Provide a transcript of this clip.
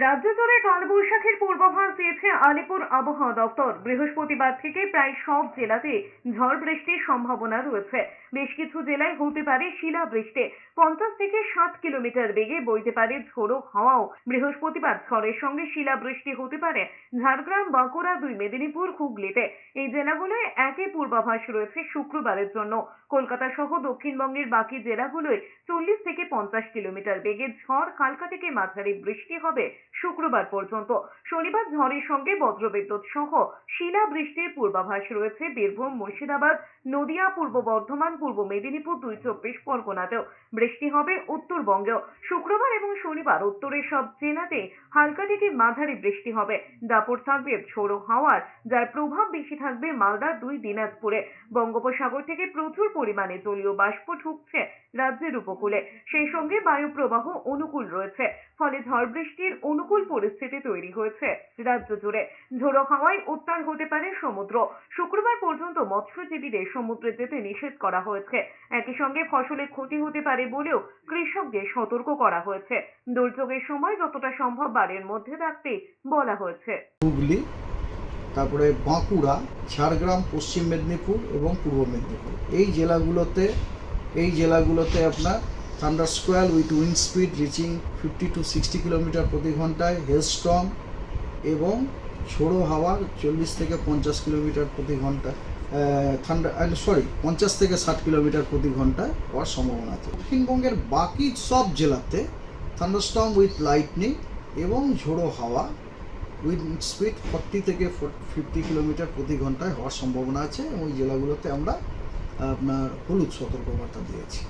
রাজ্য জুড়ে কালবৈশাখীর পূর্বাভাস দিয়েছে আলিপুর আবহাওয়া দপ্তর। বৃহস্পতিবার থেকে প্রায় সব জেলাতে ঝড় বৃষ্টির সম্ভাবনা রয়েছে। বেশ কিছু জেলায় হতে পারে শিলাবৃষ্টি। পঞ্চাশ থেকে ষাট কিলোমিটার বেগে বইতে পারে ঝোড়ো হাওয়াও। বৃহস্পতিবার ঝড়ের সঙ্গে শিলাবৃষ্টি হতে পারে ঝাড়গ্রাম, বাঁকুড়া, দুই মেদিনীপুর, হুগলিতে। এই জেলাগুলোয় একই পূর্বাভাস রয়েছে শুক্রবারের জন্য। কলকাতা সহ দক্ষিণবঙ্গের বাকি জেলাগুলোয় চল্লিশ থেকে পঞ্চাশ কিলোমিটার বেগে ঝড়, হালকা থেকে মাঝারি বৃষ্টি হবে শুক্রবার পর্যন্ত। শনিবার ঝড়ের সঙ্গে বজ্রবিদ্যুৎ সহ শিলা বৃষ্টির পূর্বাভাস রয়েছে বীরভূম, মুর্শিদাবাদ, নদিয়া, পূর্ব বর্ধমান, পূর্ব মেদিনীপুর দুই চব্বিশ পরগনাতেও। বৃষ্টি হবে উত্তরবঙ্গেও। শুক্রবার এবং শনিবার উত্তরের সব জেলাতে হালকা থেকে মাঝারি বৃষ্টি হবে। দাপট থাকবে ঝোড়ো হাওয়ার, যার প্রভাব বেশি থাকবে মালদা দুই, দিনাজপুরে। বঙ্গোপসাগর থেকে প্রচুর পরিমাণে জলীয় বাষ্প ঢুকছে রাজ্যের উপকূলে। সেই সঙ্গে বায়ু প্রবাহ অনুকূল রয়েছে। ফলে ঝড় বৃষ্টির অনুকূল পরিস্থিতি তৈরি হয়েছে। রাজ্য জুড়ে ঝোড়ো হাওয়ায় উত্তাল হতে পারে সমুদ্র। শুক্রবার পর্যন্ত মৎস্যজীবীদের সমুদ্রে যেতে নিষেধ করা হয়েছে। একই সঙ্গে ফসলের ক্ষতি হতে পারে বলেও কৃষকদের সতর্ক করা হয়েছে। দুর্যোগের সময় যতটা সম্ভব বাড়ির মধ্যে থাকতে বলা হয়েছে। হুগলি, তারপরে বাঁকুড়া, ঝাড়গ্রাম, পশ্চিম মেদিনীপুর এবং পূর্ব মেদিনীপুর। এই জেলাগুলোতে এই জেলাগুলোতে আপনার thunder squall with wind speed reaching fifty to sixty kilometre প্রতি ঘন্টায় হেল স্ট্রং এবং ঝোড়ো হাওয়া চল্লিশ থেকে পঞ্চাশ কিলোমিটার প্রতি ঘণ্টা ঠান্ডা সরি পঞ্চাশ থেকে ষাট কিলোমিটার প্রতি ঘন্টায় হওয়ার সম্ভাবনা আছে। দক্ষিণবঙ্গের বাকি সব জেলাতে থান্ডারস্টর্ম উইথ লাইটনিং এবং ঝোড়ো হাওয়া উইথ স্পিড ফর্টি থেকে ফিফটি কিলোমিটার প্রতি ঘন্টায় হওয়ার সম্ভাবনা আছে এবং ওই জেলাগুলোতে আমরা আপনার হলুদ সতর্কবার্তা দিয়েছি।